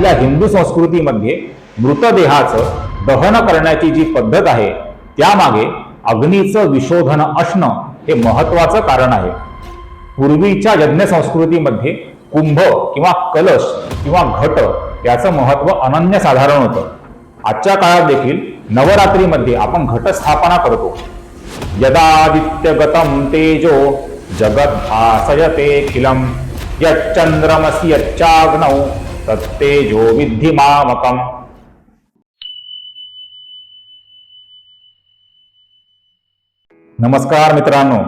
आपल्या हिंदू संस्कृतीमध्ये मृतदेहाचं दहन करण्याची जी पद्धत आहे त्यामागे अग्नीचं विशोधन असणं हे महत्वाचं कारण आहे. पूर्वीच्या यज्ञ संस्कृतीमध्ये कुंभ किंवा कलश किंवा घट याचं महत्त्व अनन्यसाधारण होतं. आजच्या काळात देखील नवरात्रीमध्ये आपण घटस्थापना करतो. यदादित्यगतम तेजो जगत भासयते भासयतेखिलम यच्चंद्रमसी यच्चाग्नौ तत्तेजो विद्धि मामकम। नमस्कार मित्रांनो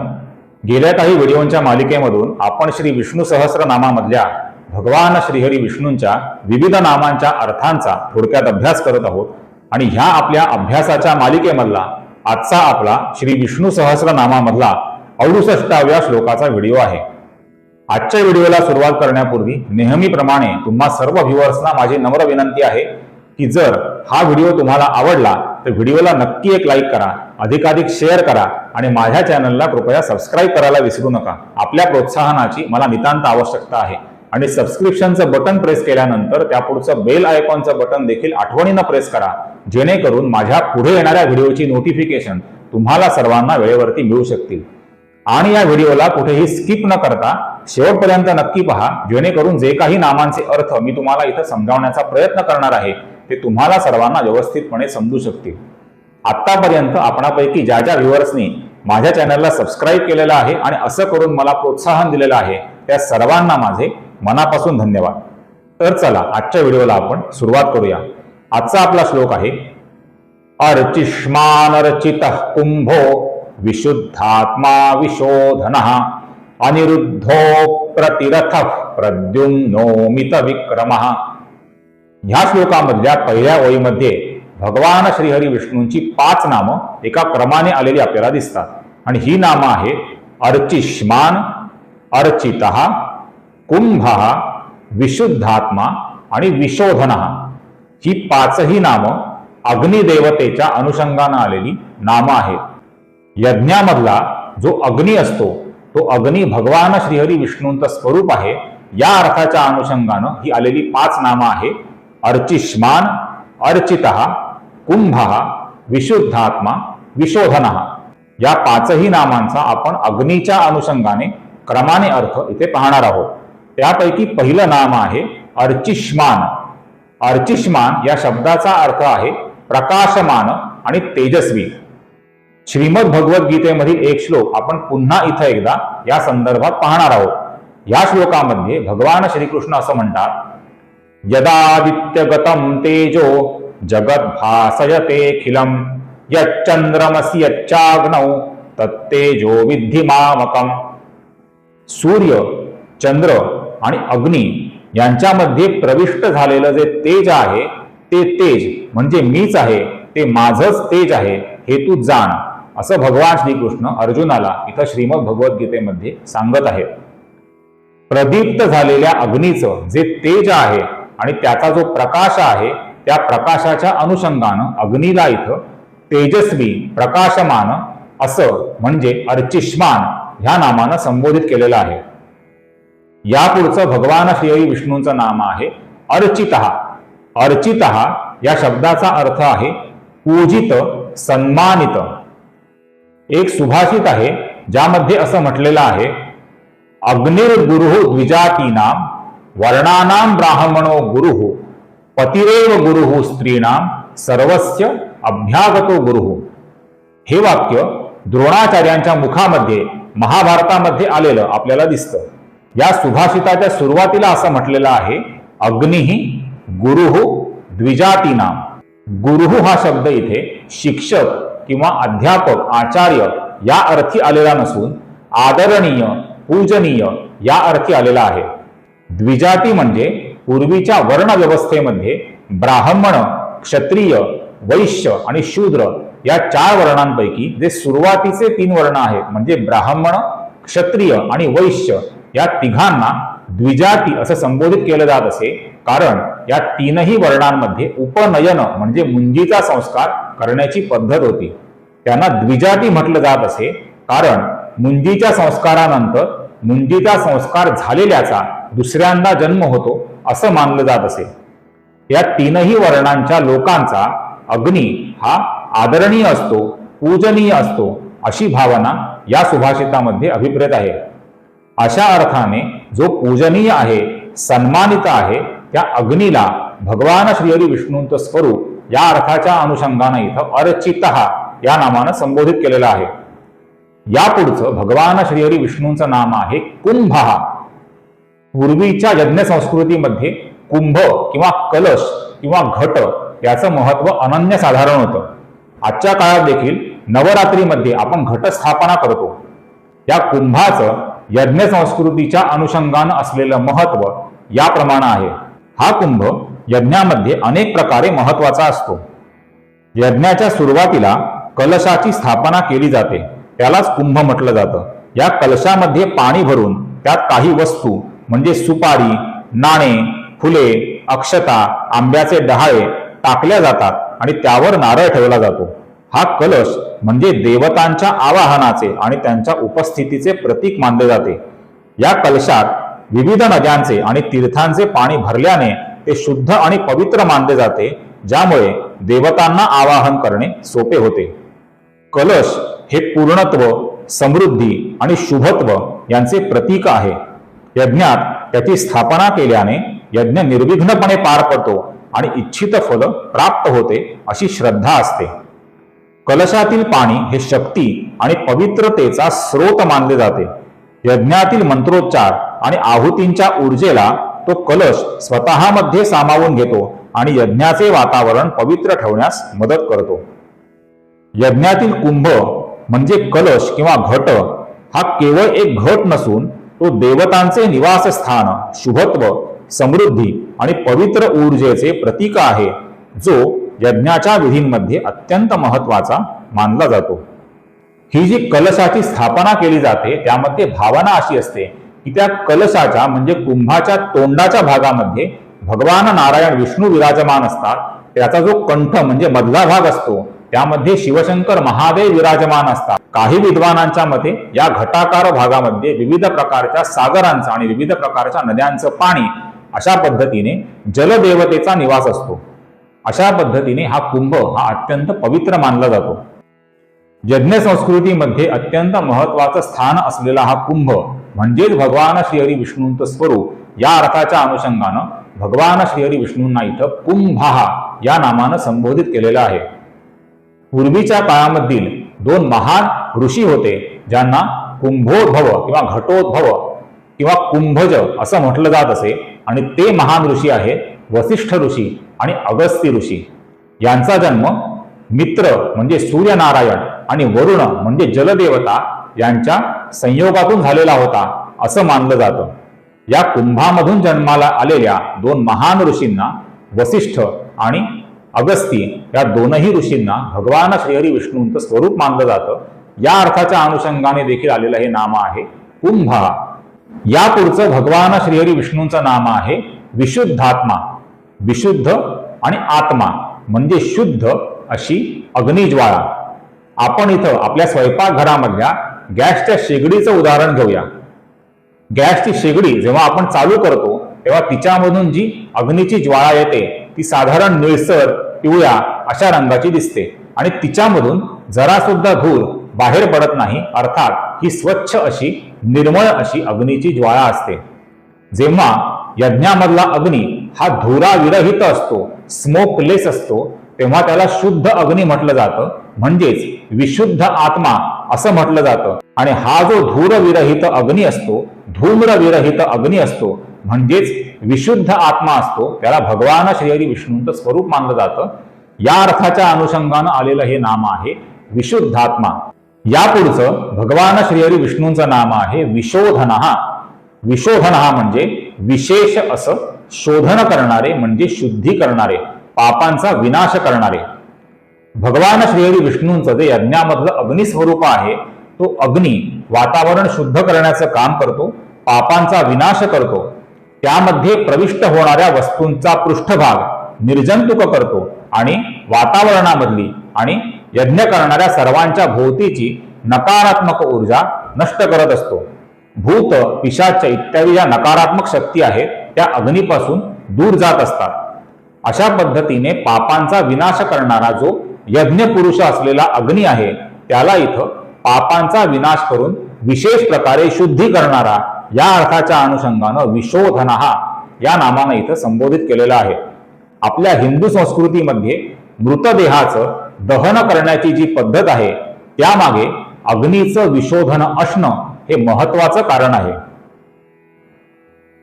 गेल्या काही व्हिडिओंच्या मालिकेमधून आपण श्री विष्णू सहस्रनामामधल्या भगवान श्रीहरी विष्णूंच्या विविध नामांच्या अर्थांचा थोडक्यात अभ्यास करत आहोत आणि ह्या आपल्या अभ्यासाच्या मालिकेमधला आजचा आपला श्री विष्णू सहस्रनामामधला अडुसष्टाव्या श्लोकाचा व्हिडिओ आहे. आजच्या व्हिडिओला सुरुवात करण्यापूर्वी नेहमीप्रमाणे तुम्हा सर्व व्ह्युअर्सना माझी नम्र विनंती आहे की जर हा व्हिडिओ तुम्हाला आवडला तर व्हिडिओला नक्की एक लाईक करा अधिकाधिक शेअर करा आणि माझ्या चॅनलला कृपया सबस्क्राईब करायला विसरू नका. आपल्या प्रोत्साहनाची मला नितांत आवश्यकता आहे. आणि सबस्क्रिप्शनचं बटन प्रेस केल्यानंतर त्यापुढचं बेल आयकॉनचं बटन देखील आठवणीनं प्रेस करा. जेणेकरून माझ्या पुढे येणाऱ्या व्हिडिओची नोटिफिकेशन तुम्हाला सर्वांना वेळेवरती मिळू शकतील. आणि या व्हिडिओला कुठेही स्किप न करता शेवटपर्यंत नक्की पहा जेणेकरून जे काही नामांचे अर्थ मी तुम्हाला इथं समजावण्याचा प्रयत्न करणार आहे ते तुम्हाला सर्वांना व्यवस्थितपणे समजू शकतील. आत्तापर्यंत आपणापैकी ज्या ज्या व्ह्युअर्सनी माझ्या चॅनलला सबस्क्राईब केलेलं आहे आणि असं करून मला प्रोत्साहन दिलेलं आहे त्या सर्वांना माझे मनापासून धन्यवाद. तर चला आजच्या व्हिडिओला आपण सुरुवात करूया. आजचा आपला श्लोक आहे अर्चिष्मानर्चित कुंभो विशुद्धात्मा विशोधन। अनिरुद्धो प्रतिरथ प्रद्युम्नोमित विक्रम. ह्या श्लोकामधल्या पहिल्या ओळीमध्ये भगवान श्रीहरी विष्णूंची पाच नामं एका क्रमाने आलेली आपल्याला दिसतात. आणि ही नामं आहे अर्चिष्मान अर्चित कुंभ विशुद्धात्मा आणि विशोधन. ही पाचही नामं अग्निदेवतेच्या अनुषंगानं आलेली नामं आहेत. यज्ञामधला जो अग्नी असतो तो अग्नी भगवान श्रीहरी विष्णूंचं स्वरूप आहे. या अर्थाच्या अनुषंगानं ही आलेली पाच नामं आहे अर्चिष्मान अर्चित कुंभ विशुद्धात्मा विशोधन. या पाचही नामांचा आपण अग्नीच्या अनुषंगाने क्रमाने अर्थ इथे पाहणार आहोत. त्यापैकी पहिलं नाम आहे अर्चिष्मान. अर्चिष्मान या शब्दाचा अर्थ आहे प्रकाशमान आणि तेजस्वी. श्रीमद भगवद्गीतेमधील एक श्लोक आपण पुन्हा इथं एकदा या संदर्भात पाहणार आहोत. या श्लोकामध्ये भगवान श्रीकृष्ण असं म्हणतात यदादित्यगतम तेजो जगत भासयतेखिलम यच्चंद्रमसि यच्चाग्नौ तत्तेजो विद्धिमामकम सूर्य चंद्र आणि अग्नी यांच्यामध्ये प्रविष्ट झालेलं जे तेज आहे ते तेज म्हणजे मीच आहे ते माझंच तेज आहे हे तू जाण. असं भगवान श्रीकृष्ण अर्जुनाला इथं श्रीमद भगवद्गीतेमध्ये सांगत आहेत. प्रदीप्त झालेल्या अग्नीचं जे तेज आहे आणि त्याचा जो प्रकाश आहे त्या प्रकाशाच्या अनुषंगानं अग्नीला इथं तेजस्वी प्रकाशमान असं म्हणजे अर्चिष्मान ह्या नामानं संबोधित केलेलं आहे. यापुढचं भगवान श्री विष्णूंचं नाम आहे अर्चित. अर्चित या शब्दाचा अर्थ आहे पूजित सन्मानित. एक सुभाषित आहे ज्यामध्ये असं म्हटलेलं आहे अग्निर्गुरु द्विजातीनाम वर्णानाम ब्राह्मणो गुरु पतिरेव गुरु स्त्रीणाम सर्वस्य अभ्यागतो गुरु। हे वाक्य द्रोणाचार्यांच्या मुखामध्ये महाभारतामध्ये आलेलं आपल्याला दिसतं। या सुभाषिताच्या सुरुवातीला असं म्हटलेलं आहे अग्निही गुरुहु द्विजातीनाम गुरुहु हा शब्द इथे शिक्षक किंवा अध्यापक आचार्य या अर्थी आलेला नसून आदरणीय पूजनीय या अर्थी आलेला आहे. द्विजाती म्हणजे पूर्वीच्या वर्ण व्यवस्थेमध्ये ब्राह्मण क्षत्रिय वैश्य आणि शूद्र या चार वर्णांपैकी जे सुरुवातीचे तीन वर्ण आहेत म्हणजे ब्राह्मण क्षत्रिय आणि वैश्य या तिघांना द्विजाती असं संबोधित केलं जात असे. कारण या तीनही वर्णांमध्ये उपनयन म्हणजे मुंजीचा संस्कार करण्याची पद्धत होती. त्यांना द्विजाती म्हटलं जात असे. कारण मुंजीच्या संस्कारानंतर मुंजीचा संस्कार झालेल्याचा दुसऱ्यांदा जन्म होतो असं मानलं जात असे. या तीनही वर्णांच्या लोकांचा अग्नी हा आदरणीय असतो पूजनीय असतो अशी भावना या सुभाषितामध्ये अभिप्रेत आहे. अशा अर्थाने जो पूजनीय आहे सन्मानित आहे त्या अग्नीला भगवान श्रीहरी विष्णूंचं स्वरूप या अर्थाच्या अनुषंगाने इथं अर्चित या नामानं संबोधित केलेलं आहे. यापुढचं भगवान श्रीहरी विष्णूंचं नाम आहे कुंभ. पूर्वीच्या यज्ञ संस्कृतीमध्ये कुंभ किंवा कलश किंवा घट याचं महत्त्व अनन्यसाधारण होतं. आजच्या काळात देखील नवरात्रीमध्ये आपण घटस्थापना करतो. या कुंभाचं यज्ञ संस्कृतीच्या अनुषंगानं असलेलं महत्त्व याप्रमाणे आहे. हा कुंभ यज्ञामध्ये अनेक प्रकारे महत्त्वाचा असतो. यज्ञाच्या सुरुवातीला कलशाची स्थापना केली जाते. त्यालाच कुंभ म्हटलं जातं. या कलशामध्ये पाणी भरून त्यात काही वस्तू म्हणजे सुपारी नाणे फुले अक्षता आंब्याचे डहाळे टाकल्या जातात आणि त्यावर नारळ ठेवला जातो. हा कलश म्हणजे देवतांच्या आवाहनाचे आणि त्यांच्या उपस्थितीचे प्रतीक मानले जाते. या कलशात विविध नद्यांचे आणि तीर्थांचे पाणी भरल्याने ते शुद्ध आणि पवित्र मानले जाते ज्यामुळे देवतांना आवाहन करणे सोपे होते. कलश हे पूर्णत्व समृद्धी आणि शुभत्व यांचे प्रतीक आहे. यज्ञात त्याची स्थापना केल्याने यज्ञ निर्विघ्नपणे पार पडतो आणि इच्छित फल प्राप्त होते अशी श्रद्धा असते. कलशातील पाणी हे शक्ती आणि पवित्रतेचा स्रोत मानले जाते. यज्ञातील मंत्रोच्चार आणि आहुतींच्या ऊर्जेला तो कलश स्वतःमध्ये सामावून घेतो आणि यज्ञाचे वातावरण पवित्र ठेवण्यास मदत करतो. यज्ञातील कुंभ म्हणजे कलश किंवा घट हा केवळ एक घट नसून तो देवतांचे निवासस्थान शुभत्व समृद्धी आणि पवित्र ऊर्जेचे प्रतीक आहे जो यज्ञाच्या विधींमध्ये अत्यंत महत्त्वाचा मानला जातो. ही जी कलशाची स्थापना केली जाते त्यामध्ये भावना अशी असते की त्या कलशाच्या म्हणजे कुंभाच्या तोंडाच्या भागामध्ये भगवान नारायण विष्णू विराजमान असतात. त्याचा जो कंठ म्हणजे मधला भाग असतो त्यामध्ये शिवशंकर महादेव विराजमान असतात. काही विद्वानांच्या मते या घटाकार भागामध्ये विविध प्रकारच्या सागरांचा आणि विविध प्रकारच्या नद्यांचं पाणी अशा पद्धतीने जलदेवतेचा निवास असतो. अशा पद्धतीने हा कुंभ हा अत्यंत पवित्र मानला जातो. यज्ञ संस्कृतीमध्ये अत्यंत महत्वाचं स्थान असलेला हा कुंभ म्हणजेच भगवान श्रीहरी विष्णूंचं स्वरूप या अर्थाच्या अनुषंगानं भगवान श्रीहरी विष्णूंना इथं कुंभाहा या नामानं संबोधित केलेलं आहे. पूर्वीच्या काळामधील दोन महान ऋषी होते ज्यांना कुंभोद्भव किंवा घटोद्भव किंवा कुंभज असं म्हटलं जात असे आणि ते महान ऋषी आहेत वसिष्ठ ऋषी आणि अगस्ती ऋषी. यांचा जन्म मित्र म्हणजे सूर्यनारायण आणि वरुण म्हणजे जलदेवता यांच्या संयोगातून झालेला होता असं मानलं जातं. या कुंभामधून जन्माला आलेल्या दोन महान ऋषींना वसिष्ठ आणि अगस्ती या दोनही ऋषींना भगवान श्रीहरी विष्णूंचं स्वरूप मानलं जातं. या अर्थाच्या अनुषंगाने देखील आलेलं हे नाम आहे कुंभा. यापुढचं भगवान श्रीहरी विष्णूंचं नाम आहे विशुद्धात्मा. विशुद्ध आणि आत्मा म्हणजे शुद्ध अशी अग्निज्वाळा आपण इथं आपल्या स्वयंपाकघरामधल्या गॅसच्या शेगडीचं उदाहरण घेऊया. गॅसची शेगडी जेव्हा आपण चालू करतो तेव्हा तिच्यामधून जी अग्नीची ज्वाळा येते ती साधारण निळसर पिवळ्या अशा रंगाची दिसते. आणि तिच्यामधून जरा सुद्धा धूर बाहेर पडत नाही अर्थात ही स्वच्छ अशी निर्मळ अशी अग्नीची ज्वाळा असते. जेव्हा यज्ञामधला अग्नी हा धुराविरहित असतो स्मोकलेस असतो तेव्हा त्याला शुद्ध अग्नी म्हटलं जातं. म्हणजेच विशुद्ध आत्मा असं म्हटलं जातं. आणि हा जो धूरविरहित अग्नी असतो धूम्रविरहित अग्नी असतो म्हणजेच विशुद्ध आत्मा असतो त्याला भगवान श्रीहरी विष्णूंचं स्वरूप मानलं जातं. या अर्थाच्या अनुषंगानं आलेलं हे नाम आहे विशुद्धात्मा. यापुढचं भगवान श्रीहरी विष्णूंचं नाम आहे विशोधनहा विशोधनहा म्हणजे विशेष असं शोधन करणारे म्हणजे शुद्धी करणारे पापांचा विनाश करणारे. भगवान श्रीहरी विष्णूंचं जे यज्ञामधलं अग्निस्वरूप आहे तो अग्नी वातावरण शुद्ध करण्याचं काम करतो पापांचा विनाश करतो. त्यामध्ये प्रविष्ट होणाऱ्या वस्तूंचा पृष्ठभाग निर्जंतुक करतो आणि वातावरणामधली आणि यज्ञ करणाऱ्या सर्वांच्या भोवतीची नकारात्मक ऊर्जा नष्ट करत असतो. भूत पिशाच इत्यादी ज्या नकारात्मक शक्ती आहेत त्या अग्नीपासून दूर जात असतात. अशा पद्धतीने पापांचा विनाश करणारा जो यज्ञ पुरुष असलेला अग्नी आहे त्याला इथं पापांचा विनाश करून विशेष प्रकारे शुद्धी करणारा या अर्थाच्या अनुषंगानं विशोधना या नामानं इथं संबोधित केलेलं आहे. आपल्या हिंदू संस्कृतीमध्ये मृतदेहाचं दहन करण्याची जी पद्धत आहे त्यामागे अग्नीचं विशोधन असणं हे महत्वाचं कारण आहे.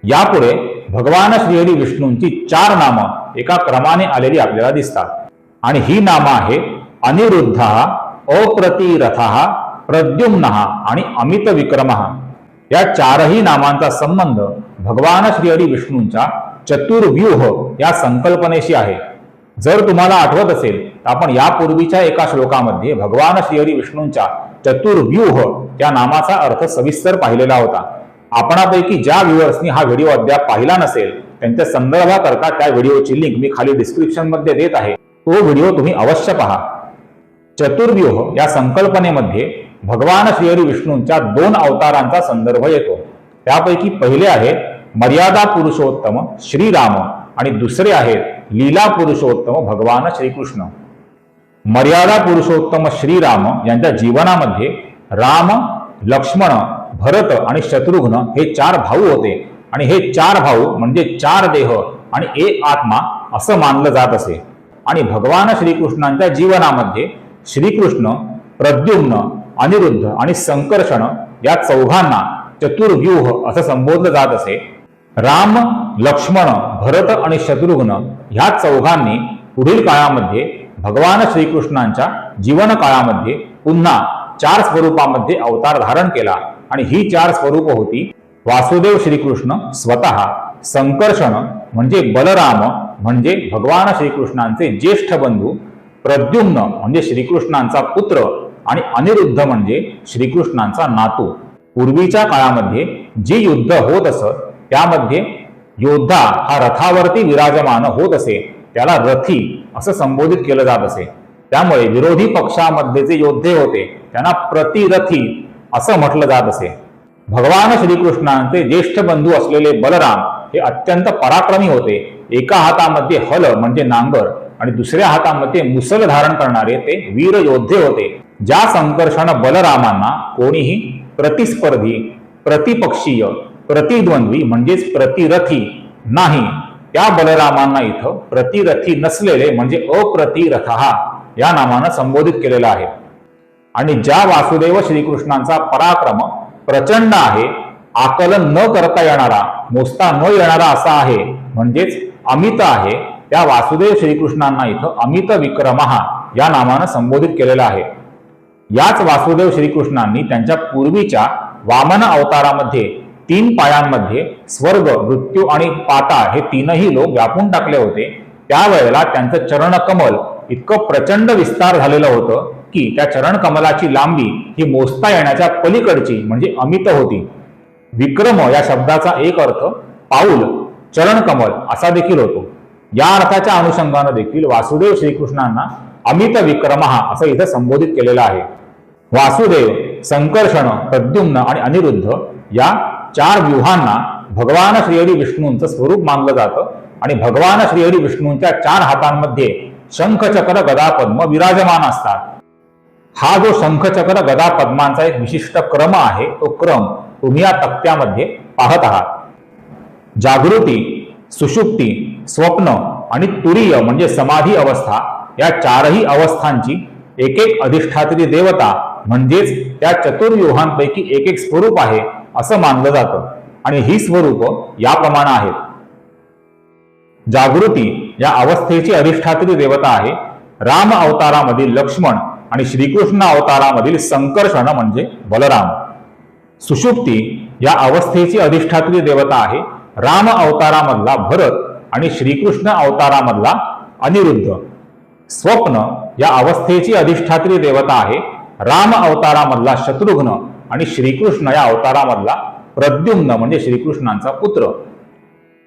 यापुढे भगवान श्रीहरी विष्णूंची चार नामं एका क्रमाने आलेली आपल्याला दिसतात. आणि ही नामं आहे अनिरुद्ध अप्रतिरथ प्रद्युम्न आणि अमित विक्रम या चारही नामांचा संबंध भगवान श्रीहरी विष्णूंच्या चतुर्व्यूह या संकल्पनेशी आहे. जर तुम्हाला आठवत असेल तर आपण यापूर्वीच्या एका श्लोकामध्ये भगवान श्रीहरी विष्णूंच्या चतुर्व्यूह या नामाचा अर्थ सविस्तर पाहिलेला होता. आपणापैकी ज्या व्ह्युअर्सनी हा व्हिडिओ अद्याप पाहिला नसेल त्यांच्या संदर्भाकरता त्या व्हिडिओची लिंक मी खाली डिस्क्रिप्शनमध्ये देत आहे. तो व्हिडिओ तुम्ही अवश्य पहा. चतुर्व्यूह या संकल्पनेमध्ये भगवान श्रीहरी विष्णूंच्या दोन अवतारांचा संदर्भ येतो. त्यापैकी पहिले आहे मर्यादा पुरुषोत्तम श्रीराम आणि दुसरे आहेत लीला पुरुषोत्तम भगवान श्रीकृष्ण. मर्यादा पुरुषोत्तम श्रीराम यांच्या जीवनामध्ये राम लक्ष्मण भरत आणि शत्रुघ्न हे चार भाऊ होते. आणि हे चार भाऊ म्हणजे चार देह आणि एक आत्मा असं मानलं जात असे. आणि भगवान श्रीकृष्णांच्या जीवनामध्ये श्रीकृष्ण प्रद्युम्न अनिरुद्ध आणि संकर्षण या चौघांना चतुर्व्यूह असं संबोधलं जात असे. राम लक्ष्मण भरत आणि शत्रुघ्न ह्या चौघांनी पुढील काळामध्ये भगवान श्रीकृष्णांच्या जीवन काळामध्ये पुन्हा चार स्वरूपामध्ये अवतार धारण केला. आणि ही चार स्वरूप होती वासुदेव श्रीकृष्ण स्वतः संकर्षण म्हणजे बलराम म्हणजे भगवान श्रीकृष्णांचे ज्येष्ठ बंधू प्रद्युम्न म्हणजे श्रीकृष्णांचा पुत्र आणि अनिरुद्ध म्हणजे श्रीकृष्णांचा नातू. पूर्वीच्या काळामध्ये जे युद्ध होत असत त्यामध्ये योद्धा हा रथावरती विराजमान होत असे त्याला रथी असं संबोधित केलं जात असे. त्यामुळे विरोधी पक्षामध्ये जे योद्धे होते त्यांना प्रतिरथी असं म्हटलं जात असे. भगवान श्रीकृष्णांचे ज्येष्ठ बंधू असलेले बलराम हे अत्यंत पराक्रमी होते. एका हातामध्ये हल म्हणजे नांगर आणि दुसऱ्या हातामध्ये मुसल धारण करणारे ते वीर योद्धे होते. ज्या संकर्षण बलरामांना कोणीही प्रतिस्पर्धी प्रतिपक्षीय प्रतिद्वंद्वी म्हणजेच प्रतिरथी नाही. त्या बलरामांना इथं प्रतिरथी नसलेले म्हणजे अप्रतिरथ या नामानं संबोधित केलेलं आहे. आणि ज्या वासुदेव श्रीकृष्णांचा पराक्रम प्रचंड आहे आकलन न करता येणारा मोजता न येणारा असा आहे म्हणजेच अमित आहे त्या वासुदेव श्रीकृष्णांना इथं अमित विक्रमहा या नावानं संबोधित केलेलं आहे. याच वासुदेव श्रीकृष्णांनी त्यांच्या पूर्वीच्या वामन अवतारामध्ये तीन पायांमध्ये स्वर्ग मृत्यू आणि पाताळ हे तीनही लोक व्यापून टाकले होते. त्यावेळेला त्यांचं चरणकमल इतकं प्रचंड विस्तार झालेलं होतं की त्या चरणकमलाची लांबी ही मोजता येण्याच्या पलीकडची म्हणजे अमित होती. विक्रम या शब्दाचा एक अर्थ पाऊल चरणकमल असा देखील होतो. या अर्थाच्या अनुषंगानं देखील वासुदेव श्रीकृष्णांना अमित विक्रम असं इथं संबोधित केलेलं आहे. वासुदेव संकर्षण प्रद्युम्न आणि अनिरुद्ध या चार व्यूहांना भगवान श्रीहरी विष्णूंचं स्वरूप मानलं जातं आणि भगवान श्रीहरी विष्णूंच्या चार हातांमध्ये शंखचक्र गदा पद्म विराजमान असतात. हा जो शंखचक्र गदा पद्मांचा एक विशिष्ट क्रम आहे तो क्रम तुम्ही या तक्त्यामध्ये पाहत आहात. जागृती सुषुप्ती स्वप्न आणि तुरीय म्हणजे समाधी अवस्था या चारही अवस्थांची एक एक अधिष्ठात्री देवता म्हणजेच त्या चतुर्व्यूहांपैकी एक एक स्वरूप आहे असं मानलं जातं. आणि ही स्वरूप याप्रमाणे आहेत. जागृती या अवस्थेची अधिष्ठात्री देवता आहे. राम अवतारामधील लक्ष्मण आणि श्रीकृष्ण अवतारामधील संकर्षण म्हणजे बलराम. सुषुप्ती या अवस्थेची अधिष्ठात्री देवता आहे. राम अवतारामधला भरत आणि श्रीकृष्ण अवतारामधला अनिरुद्ध. स्वप्न या अवस्थेची अधिष्ठात्री देवता आहे. राम अवतारामधला शत्रुघ्न आणि श्रीकृष्ण या अवतारामधला प्रद्युम्न म्हणजे श्रीकृष्णांचा पुत्र.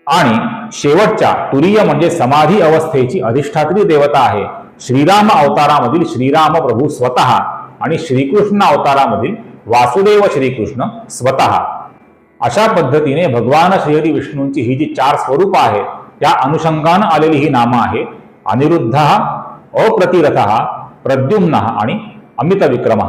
आणि शेवटच्या तुरीय म्हणजे समाधी अवस्थेची अधिष्ठात्री देवता आहे. श्रीराम अवतारामधील श्रीराम प्रभू स्वतः आणि श्रीकृष्ण अवतारामधील वासुदेव श्रीकृष्ण स्वतः. अशा पद्धतीने भगवान श्रीहरी विष्णूंची ही जी चार स्वरूप आहेत त्या अनुषंगानं आलेली ही नामं आहे अनिरुद्ध अप्रतिरथ प्रद्युम्न आणि अमित विक्रम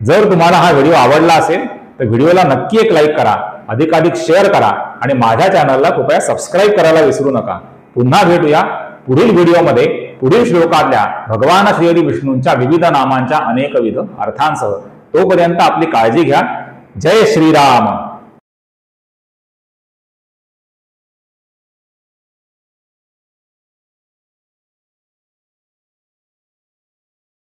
जर तुम्हाला हा व्हिडिओ आवडला असेल तर व्हिडिओला नक्की एक लाईक करा अधिकाधिक शेअर करा आणि माझ्या चॅनलला कृपया सबस्क्राईब करायला विसरू नका. पुन्हा भेटूया पुढील व्हिडिओमध्ये. पुढील श्लोकातल्या भगवान श्रीहरी विष्णूंच्या विविध नामांच्या अनेकविध अर्थांसह तोपर्यंत आपली काळजी घ्या. जय श्रीराम.